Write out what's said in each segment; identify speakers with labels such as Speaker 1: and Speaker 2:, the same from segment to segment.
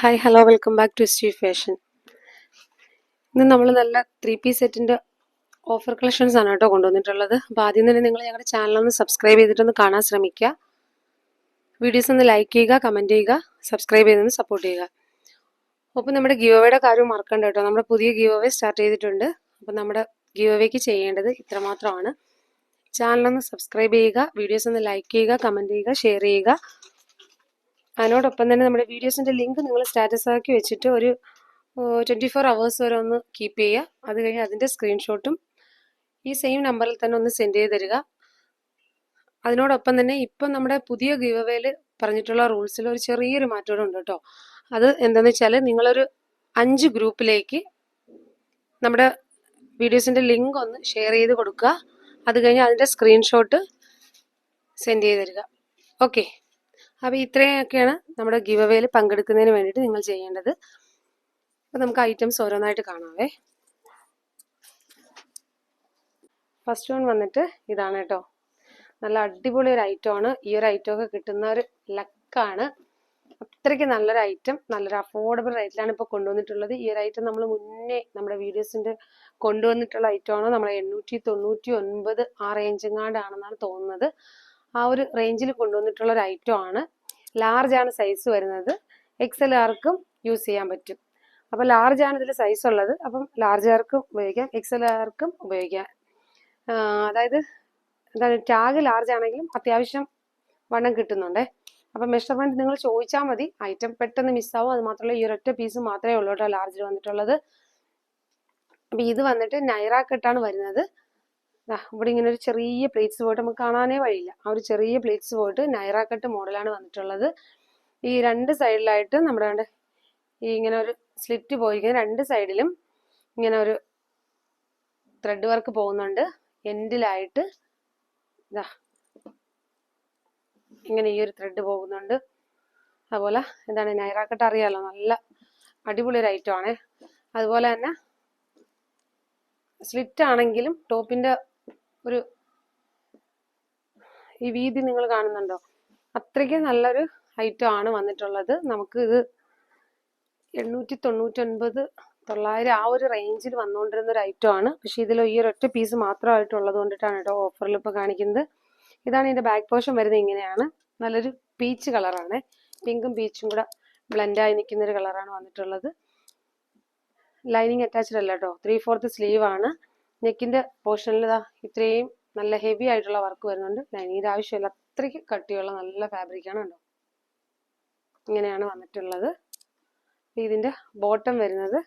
Speaker 1: Hi hello welcome back to സ്റ്റീ fashion ഇന്ന് നമ്മൾ നല്ല ത്രീ പീസ് സെറ്റിന്റെ ഓഫർ കളക്ഷൻസ് ആണ് കേട്ടോ കൊണ്ടുവന്നിട്ടുള്ളത്. അപ്പോൾ ആദ്യം തന്നെ നിങ്ങൾ ഞങ്ങളുടെ ചാനലൊന്ന് സബ്സ്ക്രൈബ് ചെയ്തിട്ടൊന്ന് കാണാൻ ശ്രമിക്കുക. വീഡിയോസ് ഒന്ന് ലൈക്ക് ചെയ്യുക കമന്റ് ചെയ്യുക സബ്സ്ക്രൈബ് ചെയ്തൊന്ന് സപ്പോർട്ട് ചെയ്യുക. അപ്പോൾ നമ്മുടെ ഗീവോയുടെ കാര്യം മറക്കണ്ട കേട്ടോ. നമ്മുടെ പുതിയ ഗീവോവേ സ്റ്റാർട്ട് ചെയ്തിട്ടുണ്ട്. അപ്പോൾ നമ്മുടെ ഗീവോവേക്ക് ചെയ്യേണ്ടത് ഇത്രമാത്രമാണ്. ചാനലൊന്ന് സബ്സ്ക്രൈബ് ചെയ്യുക വീഡിയോസ് ഒന്ന് ലൈക്ക് ചെയ്യുക കമന്റ് ചെയ്യുക ഷെയർ ചെയ്യുക. അതിനോടൊപ്പം തന്നെ നമ്മുടെ വീഡിയോസിന്റെ ലിങ്ക് നിങ്ങൾ സ്റ്റാറ്റസ് ആക്കി വെച്ചിട്ട് ഒരു ട്വന്റി ഫോർ അവേഴ്സ് വരെ ഒന്ന് കീപ്പ് ചെയ്യുക. അത് കഴിഞ്ഞ് അതിന്റെ സ്ക്രീൻഷോട്ടും ഈ സെയിം നമ്പറിൽ തന്നെ ഒന്ന് സെൻഡ് ചെയ്ത് തരിക. അതിനോടൊപ്പം തന്നെ ഇപ്പം നമ്മുടെ പുതിയ ഗീവവേയിൽ പറഞ്ഞിട്ടുള്ള റൂൾസിൽ ഒരു ചെറിയൊരു മാറ്റം ഉണ്ട് കേട്ടോ. അത് എന്താണെന്ന് വെച്ചാൽ നിങ്ങളൊരു അഞ്ച് ഗ്രൂപ്പിലേക്ക് നമ്മുടെ വീഡിയോസിന്റെ ലിങ്ക് ഒന്ന് ഷെയർ ചെയ്ത് കൊടുക്കുക. അത് കഴിഞ്ഞ് അതിന്റെ സ്ക്രീൻഷോട്ട് സെൻഡ് ചെയ്ത് തരിക. ഓക്കെ അപ്പോൾ ഇത്രയൊക്കെയാണ് നമ്മുടെ ഗിവ് അവേയിൽ പങ്കെടുക്കുന്നതിന് വേണ്ടിയിട്ട് നിങ്ങൾ ചെയ്യേണ്ടത്. അപ്പോൾ നമുക്ക് ഐറ്റംസ് ഓരോന്നായിട്ട് കാണാവേ. ഫസ്റ്റ് വൺ വന്നിട്ട് ഇതാണ് കേട്ടോ. നല്ല അടിപൊളി ഒരു ഐറ്റം ആണ്. ഈ ഒരു ഐറ്റം ഒക്കെ കിട്ടുന്ന ഒരു ലക്കാണ് അത്രയ്ക്ക് നല്ലൊരു ഐറ്റം നല്ലൊരു അഫോർഡബിൾ റേറ്റിലാണ് ഇപ്പോൾ കൊണ്ടുവന്നിട്ടുള്ളത്. ഈ ഒരു ഐറ്റം നമ്മൾ മുന്നേ നമ്മുടെ വീഡിയോസിന്റെ കൊണ്ടുവന്നിട്ടുള്ള ഐറ്റമാണ് നമ്മൾ എണ്ണൂറ്റി തൊണ്ണൂറ്റി ഒൻപത് ആ റേഞ്ചെങ്ങാണ്ടാണെന്നാണ് തോന്നുന്നത്. ആ ഒരു റേഞ്ചിൽ കൊണ്ടുവന്നിട്ടുള്ള ഒരു ഐറ്റം ആണ്. ലാർജ് ആണ് സൈസ് വരുന്നത്. എക്സൽ ആർക്കും യൂസ് ചെയ്യാൻ പറ്റും. അപ്പോൾ ലാർജ് ആണ് ഇതിൽ സൈസ് ഉള്ളത്. അപ്പം ലാർജ് ആർക്കും ഉപയോഗിക്കാം. എക്സൽ ആർക്കും ഉപയോഗിക്കാം. അതായത് എന്താണ് ടാഗ് ലാർജ് ആണെങ്കിലും അത്യാവശ്യം വണ്ണം കിട്ടുന്നുണ്ടേ. അപ്പം മെഷർമെന്റ് നിങ്ങൾ ചോദിച്ചാൽ മതി. ഐറ്റം പെട്ടെന്ന് മിസ്സാവും അത് മാത്രമല്ല ഈ ഒരൊറ്റ പീസ് മാത്രമേ ഉള്ളൂ കേട്ടോ ലാർജിൽ വന്നിട്ടുള്ളത്. അപ്പം ഇത് വന്നിട്ട് നൈറ കെട്ടാണ് വരുന്നത്. ഇവിടെ ഇങ്ങനെ ഒരു ചെറിയ പ്ലേറ്റ്സ് പോയിട്ട് നമുക്ക് കാണാനേ വഴിയില്ല. ആ ഒരു ചെറിയ പ്ലേറ്റ്സ് പോയിട്ട് നൈറ കട്ട് മോഡലാണ് വന്നിട്ടുള്ളത്. ഈ രണ്ട് സൈഡിലായിട്ട് നമ്മുടെ ഈ ഇങ്ങനെ ഒരു സ്ലിറ്റ് പോയിരിക്കുന്ന രണ്ട് സൈഡിലും ഇങ്ങനെ ഒരു ത്രെഡ് വർക്ക് പോകുന്നുണ്ട്. എൻഡിലായിട്ട് ഇതാ ഇങ്ങനെ ഈ ഒരു ത്രെഡ് പോകുന്നുണ്ട്. അതുപോലെ എന്താണ് നൈറാക്കട്ട് അറിയാലോ? നല്ല അടിപൊളി ഒരു ഐറ്റം ആണേ. അതുപോലെ തന്നെ സ്ലിറ്റ് ആണെങ്കിലും ടോപ്പിന്റെ ഒരു ഈ വീതി നിങ്ങൾ കാണുന്നുണ്ടോ? അത്രയ്ക്ക് നല്ലൊരു ഐറ്റം ആണ് വന്നിട്ടുള്ളത്. നമുക്ക് ഇത് എണ്ണൂറ്റി തൊണ്ണൂറ്റൊൻപത് തൊള്ളായിരം ആ ഒരു റേഞ്ചിൽ വന്നുകൊണ്ടിരുന്ന ഒരു ഐറ്റം ആണ്. പക്ഷേ ഇതിൽ ഈ ഒരൊറ്റ പീസ് മാത്രമായിട്ടുള്ളത് കൊണ്ടിട്ടാണ് കേട്ടോ ഓഫറിൽ ഇപ്പോൾ കാണിക്കുന്നത്. ഇതാണ് ഇതിന്റെ ബാക്ക് പോർഷൻ വരുന്നത് ഇങ്ങനെയാണ്. നല്ലൊരു പീച്ച് കളറാണ് പിങ്കും പീച്ചും കൂടെ ബ്ലെൻഡായി നിൽക്കുന്ന ഒരു കളറാണ് വന്നിട്ടുള്ളത്. ലൈനിങ് അറ്റാച്ച്ഡ് അല്ല കേട്ടോ. ത്രീ ഫോർത്ത് സ്ലീവ് ആണ്. നെക്കിന്റെ പോർഷനിൽ ഇതാ ഇത്രയും നല്ല ഹെവി ആയിട്ടുള്ള വർക്ക് വരുന്നുണ്ട്. ലൈനിങ്ങിന്റെ ആവശ്യമില്ല അത്രയ്ക്ക് കട്ടിയുള്ള നല്ല ഫാബ്രിക് ആണ് കേട്ടോ ഇങ്ങനെയാണ് വന്നിട്ടുള്ളത്. ഇതിന്റെ ബോട്ടം വരുന്നത്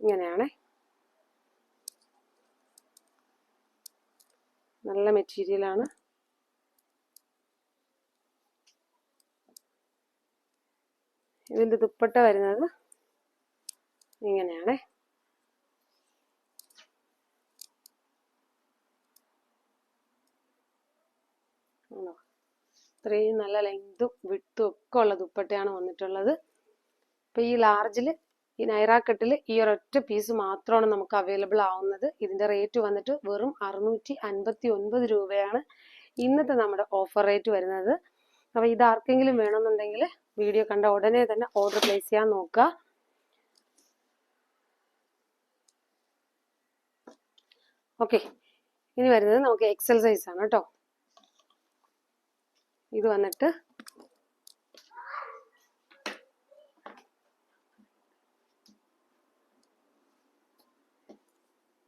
Speaker 1: ഇങ്ങനെയാണ്. നല്ല മെറ്റീരിയൽ ആണ്. ഇതിന്റെ ദുപ്പട്ട വരുന്നത് ഇങ്ങനെയാണ്. ഇത്രയും നല്ല ലെങ്തും വിട്ടും ഒക്കെ ഉള്ള ദുപ്പട്ടയാണ് വന്നിട്ടുള്ളത്. അപ്പൊ ഈ ലാർജിൽ ഈ നൈറാക്കട്ടിൽ ഈ ഒരൊറ്റ പീസ് മാത്രമാണ് നമുക്ക് അവൈലബിൾ ആവുന്നത്. ഇതിന്റെ റേറ്റ് വന്നിട്ട് വെറും അറുന്നൂറ്റി അൻപത്തി ഒൻപത് രൂപയാണ് ഇന്നത്തെ നമ്മുടെ ഓഫർ റേറ്റ് വരുന്നത്. അപ്പൊ ഇത് ആർക്കെങ്കിലും വേണമെന്നുണ്ടെങ്കിൽ വീഡിയോ കണ്ട ഉടനെ തന്നെ ഓർഡർ പ്ലേസ് ചെയ്യാൻ നോക്കുക. ഓക്കെ ഇനി വരുന്നത് നമുക്ക് എക്സൽ സൈസ് ആണ് കേട്ടോ. ഇത് വന്നിട്ട്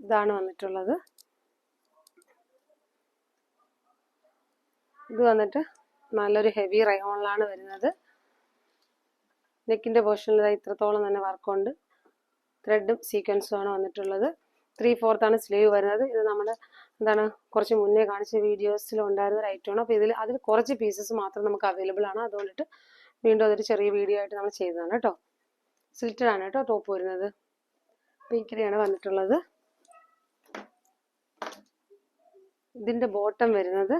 Speaker 1: ഇതാണ് വന്നിട്ടുള്ളത്. ഇത് വന്നിട്ട് നല്ലൊരു ഹെവി റയോണിലാണ് വരുന്നത്. നെക്കിന്റെ പോർഷനിൽ ഇത്രത്തോളം തന്നെ വർക്കുണ്ട് ത്രെഡും സീക്വൻസും ആണ് വന്നിട്ടുള്ളത്. ത്രീ ഫോർത്താണ് സ്ലീവ് വരുന്നത്. ഇത് നമ്മുടെ എന്താണ് കുറച്ച് മുന്നേ കാണിച്ച വീഡിയോസിൽ ഉണ്ടായിരുന്ന ഒരു ഐറ്റമാണ് അപ്പോൾ ഇതിൽ അതിൽ കുറച്ച് പീസസ് മാത്രം നമുക്ക് അവൈലബിൾ ആണ്. അതുകൊണ്ടിട്ട് വീണ്ടും അതൊരു ചെറിയ വീഡിയോ ആയിട്ട് നമ്മൾ ചെയ്തതാണ് കേട്ടോ. സിൽറ്റഡ് ആണ് കേട്ടോ ടോപ്പ് വരുന്നത്. ഇങ്ങനെയാണ് വന്നിട്ടുള്ളത്. ഇതിന്റെ ബോട്ടം വരുന്നത്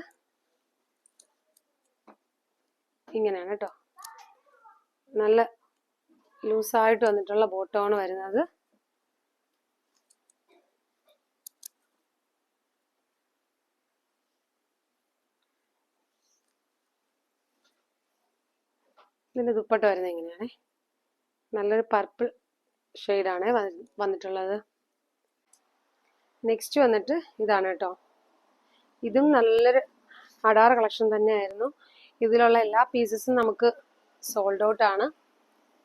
Speaker 1: ഇങ്ങനെയാണ് കേട്ടോ. നല്ല ലൂസായിട്ട് വന്നിട്ടുള്ള ബോട്ടമാണ് വരുന്നത്. ഇതിന്റെ ദുപ്പട്ട വരുന്നത് എങ്ങനെയാണ്? നല്ലൊരു പർപ്പിൾ ഷെയ്ഡാണ് വന്നിട്ടുള്ളത്. നെക്സ്റ്റ് വന്നിട്ട് ഇതാണ് കേട്ടോ. ഇതും നല്ലൊരു അടാർ കളക്ഷൻ തന്നെയായിരുന്നു. ഇതിലുള്ള എല്ലാ പീസസും നമുക്ക് സോൾഡ് ഔട്ട് ആണ്.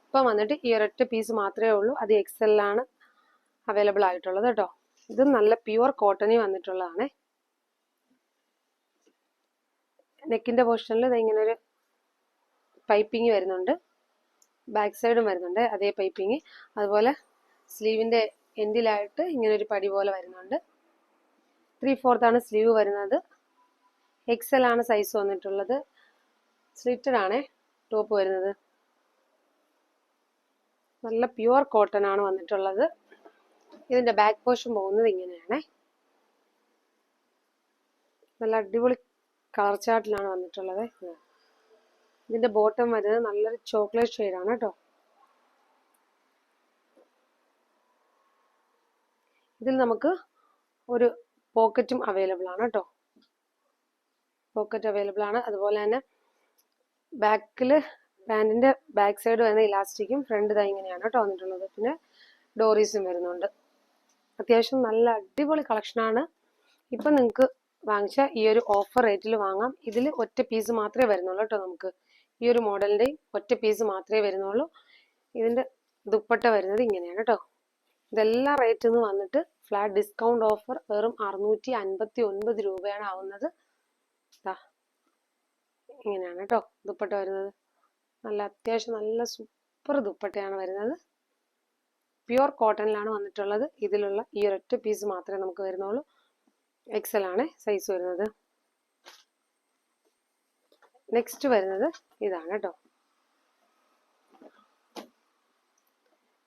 Speaker 1: ഇപ്പം വന്നിട്ട് ഈ ഒരൊറ്റ പീസ് മാത്രമേ ഉള്ളൂ. അത് എക്സെല്ലാണ് അവൈലബിൾ ആയിട്ടുള്ളത് കേട്ടോ. ഇത് നല്ല പ്യുവർ കോട്ടണി വന്നിട്ടുള്ളതാണ്. നെക്കിന്റെ പോർഷനിൽ ഇത് ഒരു പൈപ്പിംഗ് വരുന്നുണ്ട്. ബാക്ക് സൈഡും വരുന്നുണ്ട്. അതേ പൈപ്പിംഗ് അതുപോലെ സ്ലീവിന്റെ എൻഡിലായിട്ട് ഇങ്ങനെ ഒരു പടി പോലെ വരുന്നുണ്ട്. ത്രീ ഫോർത്ത് ആണ് സ്ലീവ് വരുന്നത്. എക്സൽ ആണ് സൈസ് വന്നിട്ടുള്ളത്. സ്ലിറ്റഡ് ആണ്. ടോപ്പ് വരുന്നത്. നല്ല പ്യുവർ കോട്ടൺ ആണ് വന്നിട്ടുള്ളത്. ഇതിന്റെ ബാക്ക് പോർഷൻ പോകുന്നത് ഇങ്ങനെയാണേ. നല്ല അടിപൊളി കളർ ചാർട്ടിലാണ് വന്നിട്ടുള്ളത്. ഇതിന്റെ ബോട്ടം വരുന്നത് നല്ലൊരു ചോക്ലേറ്റ് ഷെയ്ഡാണ് കേട്ടോ. ഇതിൽ നമുക്ക് ഒരു പോക്കറ്റും അവൈലബിൾ ആണ് കേട്ടോ. പോക്കറ്റ് അവൈലബിൾ ആണ്. അതുപോലെ തന്നെ ബാക്കിൽ പാന്റിന്റെ ബാക്ക് സൈഡ് വരുന്ന ഇലാസ്റ്റിക്കും ഫ്രണ്ട് ഇതാ ഇങ്ങനെയാണ് കേട്ടോ വന്നിട്ടുള്ളത്. പിന്നെ ഡോറീസും വരുന്നുണ്ട്. അത്യാവശ്യം നല്ല അടിപൊളി കളക്ഷനാണ് ഇപ്പം നിങ്ങൾക്ക് വാങ്ങിച്ച ഈ ഒരു ഓഫർ റേറ്റിൽ വാങ്ങാം. ഇതിൽ ഒറ്റ പീസ് മാത്രമേ വരുന്നുള്ളൂ കേട്ടോ നമുക്ക്. ഈ ഒരു മോഡലിന്റെ ഒറ്റ പീസ് മാത്രമേ വരുന്നുള്ളൂ. ഇതിന്റെ ദുപ്പട്ട വരുന്നത് ഇങ്ങനെയാണ് കേട്ടോ ഇതെല്ലാം റേറ്റ് എന്ന് വന്നിട്ട് ഫ്ലാറ്റ് ഡിസ്കൗണ്ട് ഓഫർ വെറും അറുന്നൂറ്റി അൻപത്തി ഒൻപത് രൂപയാണ് ആവുന്നത്. ഇങ്ങനെയാണ് കേട്ടോ ദുപ്പട്ട വരുന്നത്. നല്ല അത്യാവശ്യം നല്ല സൂപ്പർ ദുപ്പട്ടയാണ് വരുന്നത്. പ്യുവർ കോട്ടണിലാണ് വന്നിട്ടുള്ളത്. ഇതിലുള്ള ഈ ഒരൊറ്റ പീസ് മാത്രമേ നമുക്ക് വരുന്നുള്ളൂ. എക്സൽ ആണ് സൈസ് വരുന്നത്. നെക്സ്റ്റ് വരുന്നത് ഇതാണ് കേട്ടോ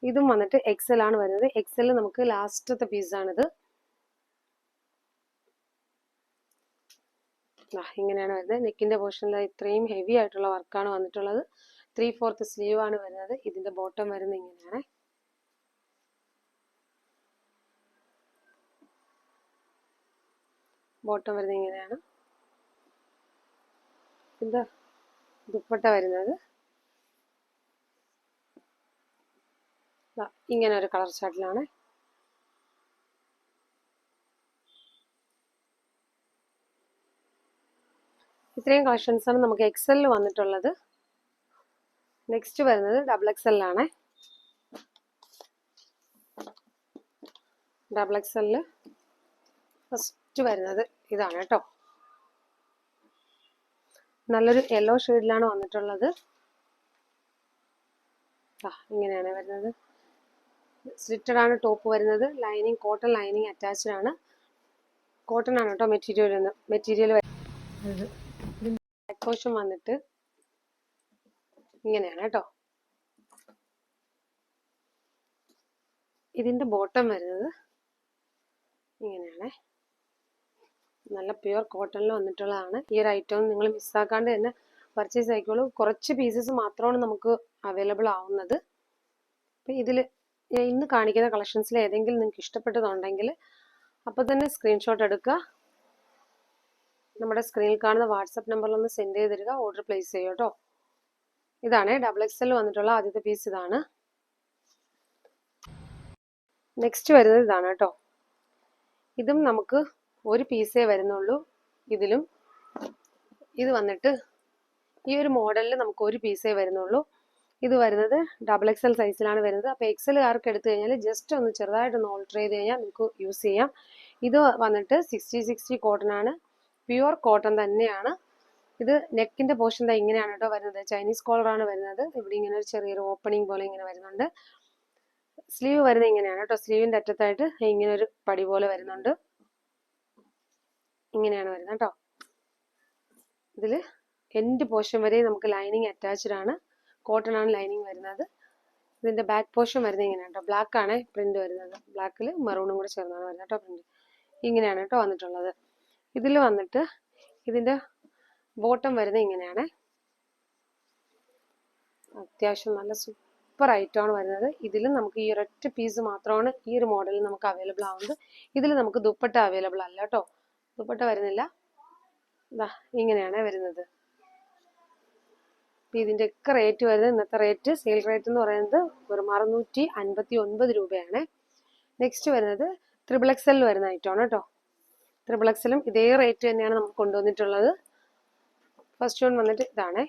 Speaker 1: ഇതും വന്നിട്ട് എക്സൽ ആണ് വരുന്നത്. എക്സൽ നമുക്ക് ലാസ്റ്റത്തെ പീസാണിത് ഇങ്ങനെയാണ് വരുന്നത്. നെക്കിന്റെ പോർഷനിൽ ഇത്രയും ഹെവി ആയിട്ടുള്ള വർക്കാണ് വന്നിട്ടുള്ളത്. ത്രീ ഫോർത്ത് സ്ലീവ് ആണ് വരുന്നത്. ഇതിന്റെ ബോട്ടം വരുന്നത് ഇങ്ങനെയാണ്. ബോട്ടം വരുന്നത് ഇങ്ങനെയാണ്. ഇതിന്റെ ദുപ്പട്ട വരുന്നത്. ഇങ്ങനെ ഒരു കളർ ചാർട്ടിലാണ്. ഇത്രയും കളക്ഷൻസ് ആണ് നമുക്ക് എക്സലിൽ വന്നിട്ടുള്ളത്. നെക്സ്റ്റ് വരുന്നത് ഡബിൾ എക്സലിലാണ് ഡബിൾ എക്സലിൽ ഫസ്റ്റ് വരുന്നത് ഇതാണ് കേട്ടോ. നല്ലൊരു യെല്ലോ ഷെയ്ഡിലാണ് വന്നിട്ടുള്ളത്. ആ ഇങ്ങനെയാണ് വരുന്നത്. സ്ലിറ്റഡ് ആണ് ടോപ്പ് വരുന്നത്. ലൈനിങ് കോട്ടൺ ലൈനിങ് അറ്റാച്ച്ഡ് ആണ്. കോട്ടൺ ആണ് കേട്ടോ മെറ്റീരിയൽ മെറ്റീരിയൽ വരുന്നത് ബാക്ക് വന്നിട്ട് ഇങ്ങനെയാണ് കേട്ടോ. ഇതിന്റെ ബോട്ടം വരുന്നത്. ഇങ്ങനെയാണേ. നല്ല പ്യുർ കോട്ടണിൽ വന്നിട്ടുള്ളതാണ്. ഈ ഒരു ഐറ്റം നിങ്ങൾ മിസ്സാക്കാണ്ട് തന്നെ പർച്ചേസ് ആയിക്കോളൂ. കുറച്ച് പീസസ് മാത്രമാണ് നമുക്ക് അവൈലബിൾ ആവുന്നത്. അപ്പം ഇതിൽ ഇന്ന് കാണിക്കുന്ന കളക്ഷൻസിൽ ഏതെങ്കിലും നിങ്ങൾക്ക് ഇഷ്ടപ്പെട്ടതുണ്ടെങ്കിൽ അപ്പോൾ തന്നെ സ്ക്രീൻഷോട്ട് എടുക്കുക. നമ്മുടെ സ്ക്രീനിൽ കാണുന്ന വാട്സപ്പ് നമ്പറിൽ ഒന്ന് സെൻഡ് ചെയ്ത് തരിക ഓർഡർ പ്ലേസ് ചെയ്യുക കേട്ടോ ഇതാണ് ഡബിൾ എക്സ് വന്നിട്ടുള്ള ആദ്യത്തെ പീസ് ഇതാണ്. നെക്സ്റ്റ് വരുന്നത് ഇതാണ് കേട്ടോ ഇതും നമുക്ക് ഒരു പീസേ വരുന്നുള്ളൂ ഇതിലും. ഇത് വന്നിട്ട് ഈ ഒരു മോഡലിൽ നമുക്ക് ഒരു പീസേ വരുന്നുള്ളൂ. ഇത് വരുന്നത് ഡബിൾ എക്സൽ സൈസിലാണ് വരുന്നത്. അപ്പോൾ എക്സലുകാർക്ക് എടുത്തു കഴിഞ്ഞാൽ ജസ്റ്റ് ഒന്ന് ചെറുതായിട്ട് ഒന്ന് ഓൾട്ടർ ചെയ്ത് കഴിഞ്ഞാൽ നമുക്ക് യൂസ് ചെയ്യാം. ഇത് വന്നിട്ട് സിക്സ്റ്റി സിക്സ്റ്റി കോട്ടൺ ആണ്. പ്യുവർ കോട്ടൺ തന്നെയാണ്. ഇത് നെക്കിന്റെ പോർഷൻ ഇങ്ങനെയാണ് കേട്ടോ വരുന്നത്. ചൈനീസ് കോളർ ആണ് വരുന്നത്. ഇവിടെ ഇങ്ങനെ ഒരു ചെറിയൊരു ഓപ്പണിംഗ് പോലെ ഇങ്ങനെ വരുന്നുണ്ട്. സ്ലീവ് വരുന്നത് ഇങ്ങനെയാണ് കേട്ടോ. സ്ലീവിന്റെ അറ്റത്തായിട്ട് ഇങ്ങനെ ഒരു പടി പോലെ വരുന്നുണ്ട്. ഇങ്ങനെയാണ് വരുന്നത് കേട്ടോ. ഇതിൽ എൻഡ് പോർഷൻ വരെ നമുക്ക് ലൈനിങ് അറ്റാച്ച്ഡ് ആണ്. കോട്ടൺ ആണ് ലൈനിങ് വരുന്നത്. ഇതിന്റെ ബാക്ക് പോർഷൻ വരുന്നത് ഇങ്ങനെയാണ് കേട്ടോ. ബ്ലാക്ക് ആണ് പ്രിന്റ് വരുന്നത്. ബ്ലാക്കിൽ മെറൂണും കൂടെ ചേർന്നാണ് വരുന്നത് കേട്ടോ പ്രിന്റ് ഇങ്ങനെയാണ് കേട്ടോ വന്നിട്ടുള്ളത്. ഇതിൽ വന്നിട്ട് ഇതിന്റെ ബോട്ടം വരുന്നത് ഇങ്ങനെയാണ്. അത്യാവശ്യം നല്ല സൂപ്പർ ഐറ്റം ആണ് വരുന്നത്. ഇതിലും നമുക്ക് ഈ ഒരൊറ്റ പീസ് മാത്രമാണ് ഈ ഒരു മോഡലിൽ നമുക്ക് അവൈലബിൾ ആവുന്നത്. ഇതിൽ നമുക്ക് ദുപ്പട്ട അവൈലബിൾ അല്ല കേട്ടോ. ദുപ്പട്ട വരുന്നില്ല. ഇതാ ഇങ്ങനെയാണ് വരുന്നത്. ഇതിന്റെയൊക്കെ റേറ്റ് വരുന്നത് ഇന്നത്തെ റേറ്റ് സെയിൽ റേറ്റ് എന്ന് പറയുന്നത് ഒരു അറുന്നൂറ്റി അൻപത്തി ഒൻപത് രൂപയാണ് നെക്സ്റ്റ് വരുന്നത് ത്രിബിൾ വരുന്ന ഐറ്റമാണ് കേട്ടോ. ത്രിബിൾ എക്സലും ഇതേ റേറ്റ് തന്നെയാണ് നമുക്ക് കൊണ്ടുവന്നിട്ടുള്ളത്. ഫസ്റ്റ് വൺ വന്നിട്ട് ഇതാണേ.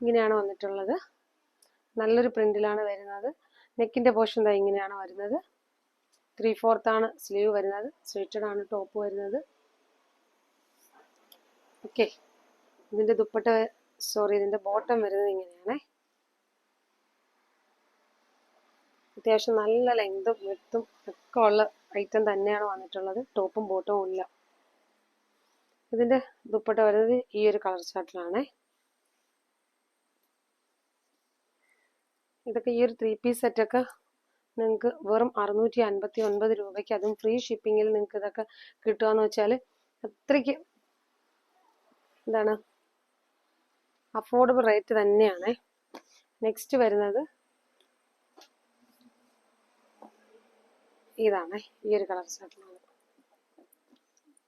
Speaker 1: ഇങ്ങനെയാണ് വന്നിട്ടുള്ളത്. നല്ലൊരു പ്രിന്റിലാണ് വരുന്നത്. നെക്കിന്റെ പോർഷൻ ദാ ഇങ്ങനെയാണ് വരുന്നത്. ത്രീ ആണ് സ്ലീവ് വരുന്നത്. സ്ട്രേറ്റഡ് ആണ് ടോപ്പ് വരുന്നത്. ഓക്കെ ഇതിന്റെ ദുപ്പട്ട സോറി ഇതിന്റെ ബോട്ടം വരുന്നത് ഇങ്ങനെയാണേ. അത്യാവശ്യം നല്ല ലെങ്തും വെത്തും ഒക്കെ ഉള്ള ഐറ്റം തന്നെയാണ് വന്നിട്ടുള്ളത്. ടോപ്പും ബോട്ടവും ഇല്ല. ഇതിന്റെ ദുപ്പട്ട വരുന്നത് ഈ ഒരു കളർ ചാർട്ടിലാണേ ഇതൊക്കെ ഈ ഒരു ത്രീ പീസ് സെറ്റൊക്കെ നിങ്ങൾക്ക് വെറും അറുന്നൂറ്റി അൻപത്തി ഒൻപത് രൂപയ്ക്ക് അതും ഫ്രീ ഷിപ്പിങ്ങിൽ നിങ്ങൾക്ക് ഇതൊക്കെ കിട്ടുകയെന്ന് വെച്ചാൽ അത്രയ്ക്ക് എന്താണ്? അഫോർഡബിൾ റേറ്റ് തന്നെയാണ്. നെക്സ്റ്റ് വരുന്നത് ഇതാണ് ഈ ഒരു കളർ സെറ്റിലാണ്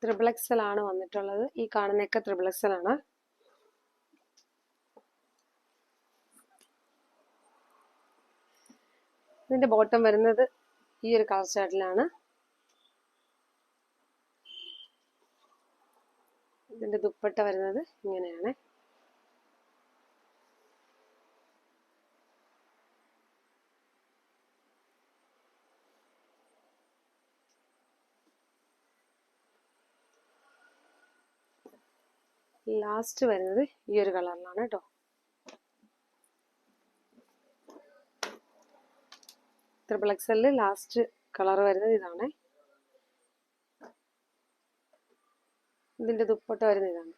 Speaker 1: ത്രിബിൾ എക്സൽ ആണ് വന്നിട്ടുള്ളത്. ഈ കാണുന്നൊക്കെ ത്രിബിൾ എക്സൽ ആണ്. ഇതിന്റെ ബോട്ടം വരുന്നത് ഈ ഒരു കളർ ചാർട്ടിലാണ് ഇതിന്റെ ദുപ്പട്ട വരുന്നത് ഇങ്ങനെയാണ്. ലാസ്റ്റ് വരുന്നത് ഈ ഒരു കളറിലാണ് കേട്ടോ ത്രിബിൾ എക്സലിൽ ലാസ്റ്റ് കളർ വരുന്നത് ഇതാണ്. ഇതിന്റെ ദുപ്പട്ട വരുന്നത് ഇതാണ്.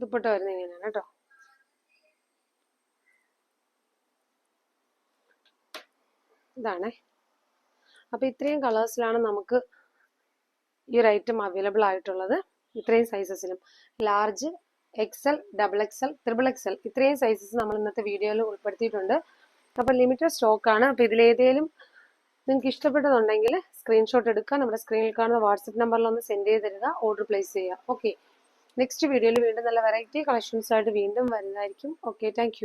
Speaker 1: ദുപ്പട്ട വരുന്നത് ഇങ്ങനെയാണ് കേട്ടോ. ഇതാണേ. അപ്പോൾ ഇത്രയും കളേഴ്സിലാണ് നമുക്ക് ഈ ഒരു ഐറ്റം അവൈലബിൾ ആയിട്ടുള്ളത്. ഇത്രയും സൈസസിലും. Large XL double XL triple XL ഇത്രയും സൈസസ് നമ്മൾ ഇന്നത്തെ വീഡിയോയിൽ ഉൾപ്പെടുത്തിയിട്ടുണ്ട്. അപ്പോൾ ലിമിറ്റഡ് സ്റ്റോക്ക് ആണ് അപ്പോൾ ഇതിലേതേലും നിങ്ങൾക്ക് ഇഷ്ടപ്പെട്ടതുണ്ടെങ്കിൽ സ്ക്രീൻഷോട്ട് എടുക്കുക. നമ്മുടെ സ്ക്രീനിൽ കാണുന്ന വാട്സപ്പ് നമ്പറിൽ ഒന്ന് സെൻഡ് ചെയ്ത് തരിക. ഓർഡർ പ്ലേസ് ചെയ്യുക. ഓക്കെ. നെക്സ്റ്റ് വീഡിയോയിൽ വീണ്ടും നല്ല വെറൈറ്റി കളക്ഷൻസ് ആയിട്ട് വീണ്ടും വരുന്നതായിരിക്കും. ഓക്കെ. താങ്ക്